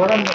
చూడండి.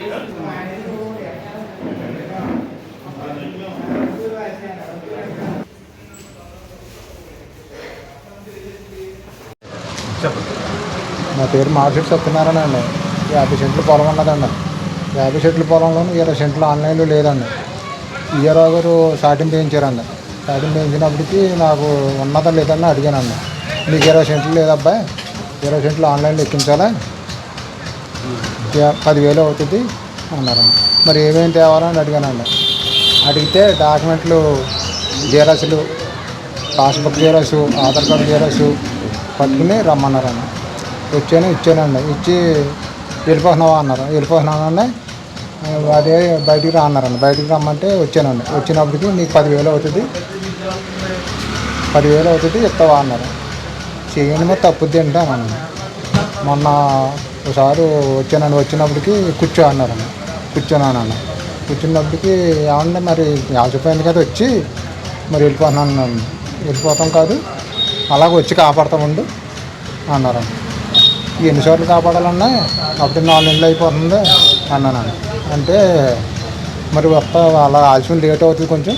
నా పేరు మార్కెట్ సత్యనారాయణ అండి. యాభై సెంట్లు పొలం ఉన్నదండి. యాభై సెంట్ల పొలంలో ఇరవై సెంట్లు ఆన్లైన్లో లేదండి. ఇయరో గారు సాటింపు వేయించారండి. సాటింపు వేయించినప్పటికీ నాకు ఉన్నదా లేదని అడిగానండి. మీకు ఇరవై సెంట్లు లేదబ్బాయి ఇరవై సెంట్లు ఆన్లైన్లో ఎక్కించాలా? పదివేలు అవుతుంది అన్నారు మరి ఏమేమి తేవాలని అడిగానండి. అడిగితే డాక్యుమెంట్లు జీరాసులు passbook xerox Aadhaar card xerox పట్టుకుని రమ్మన్నారన్న వచ్చాను ఇచ్చానండి. ఇచ్చి వెళ్ళిపోతున్నావా అన్నారు. వెళ్ళిపోతున్నానండి అదే బయటికి రా అన్నారండి. బయటికి రమ్మంటే వచ్చానండి. వచ్చినప్పటికి నీకు పదివేలు అవుతుంది. పదివేలు అవుతుంది ఇస్తావా అన్నారు. చేయండి మరి తప్పుద్ది అంటే అన్నాను మొన్న ఒకసారి వచ్చానండి వచ్చినప్పటికి కూర్చో అన్నారండి కూర్చోనాను కూర్చున్నప్పటికి ఏమంటే మరి ఆశపోయింది కదా వచ్చి మరి వెళ్ళిపోతున్నాను అన్నాను. వెళ్ళిపోతాం కాదు అలాగ వచ్చి కాపాడుతామండు అన్నారు ఎన్నిసార్లు కాపాడాలన్నా అప్పుడు నాలుగు నెలలు అయిపోతుంది అన్నాను అంటే మరి వస్తా అలా ఆలస్యం లేట్ అవుతుంది కొంచెం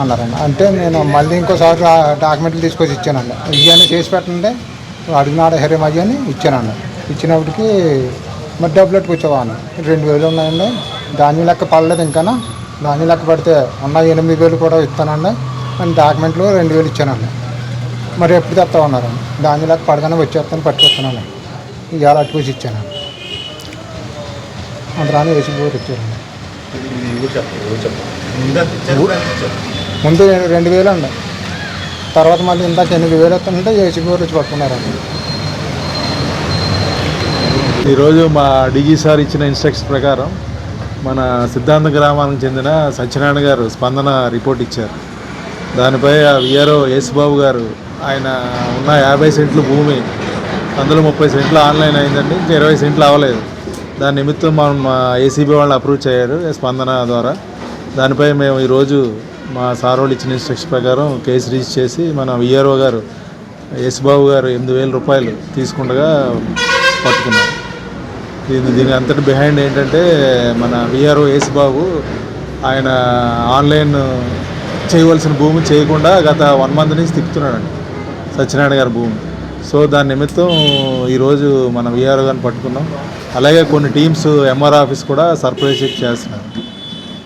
అన్నారండి అంటే నేను మళ్ళీ ఇంకోసారి డాక్యుమెంట్లు తీసుకొచ్చి ఇచ్చానండి ఇవన్నీ చేసి పెట్టండి అడిగినాడ హెరేం అయ్యని ఇచ్చానండి ఇచ్చినప్పటికి మరి డబ్బులు ఎట్టుకొచ్చావా రెండు వేలు ఉన్నాయండి. ధాన్యం లెక్క పడలేదు ఇంకా ధాన్యం లెక్క పడితే ఉన్న ఎనిమిది వేలు కూడా ఇస్తానండి. అని డాక్యుమెంట్లు రెండు వేలు ఇచ్చానండి. మరి ఎప్పుడు తెస్తా ఉన్నారు? ధాన్యం లెక్క పడగానే వచ్చేస్తాను పట్టుకొస్తున్నాను ఇవాళ అట్టుకొచ్చి ఇచ్చాను. అంతరాని వేసి బోర్ ఇచ్చాను. ముందు రెండు వేలు అండి. తర్వాత మళ్ళీ ఇందాక ఎనిమిది వేలు వస్తుంటే ఏసీ గోరు వచ్చి పట్టుకున్నారండి. ఈరోజు మా డీజీ సార్ ఇచ్చిన ఇన్స్ట్రక్షన్ ప్రకారం మన సిద్ధాంత గ్రామానికి చెందిన సత్యనారాయణ గారు స్పందన రిపోర్ట్ ఇచ్చారు. దానిపై ఆ విఆర్ఓ యేసుబాబు గారు ఆయన ఉన్న యాభై సెంట్లు భూమి అందులో ముప్పై సెంట్లు ఆన్లైన్ అయిందండి ఇంకా ఇరవై సెంట్లు అవ్వలేదు. దాని నిమిత్తం మనం మా ఏసీబీ వాళ్ళు అప్రూవ్ చేయరు స్పందన ద్వారా. దానిపై మేము ఈరోజు మా సార్ వాళ్ళు ఇచ్చిన ఇన్స్ట్రక్షన్ ప్రకారం కేసు రిజిస్టర్ చేసి మన విఆర్ఓ గారు యేసుబాబు గారు ఎనిమిది వేల రూపాయలు తీసుకుండగా పట్టుకున్నారు. దీని దీని అంతటి బిహైండ్ ఏంటంటే మన విఆర్ఓ యేసుబాబు ఆయన ఆన్లైన్ చేయవలసిన భూమి చేయకుండా గత వన్ మంత్ నుంచి తిప్పుతున్నాడండి. సత్యనారాయణ గారి భూమి. సో దాని నిమిత్తం ఈరోజు మన విఆర్ఓ గారిని పట్టుకున్నాం. అలాగే కొన్ని టీమ్స్ ఎంఆర్ ఆఫీస్ కూడా సర్ప్రైజ్ చెక్ చేస్తున్నారు.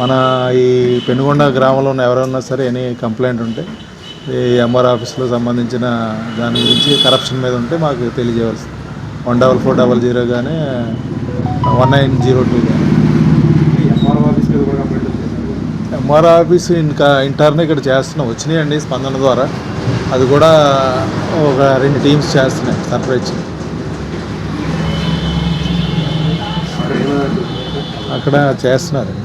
మన ఈ పెనుగొండ గ్రామంలో ఉన్న ఎవరైనా సరే ఎనీ కంప్లైంట్ ఉంటే ఈ ఎంఆర్ ఆఫీస్లో సంబంధించిన దాని గురించి కరప్షన్ మీద ఉంటే మాకు తెలియజేయవలసింది. One double four double zero కానీ వన్ నైన్ జీరో టూ కానీ ఎంఆర్ ఆఫీస్ ఇంకా ఇంటర్న్ ఇక్కడ చేస్తున్నాం. వచ్చినాయండి స్పందన ద్వారా. అది కూడా ఒక రెండు టీమ్స్ చేస్తున్నాయి సర్ప్రైజ్ అక్కడ చేస్తున్నారు.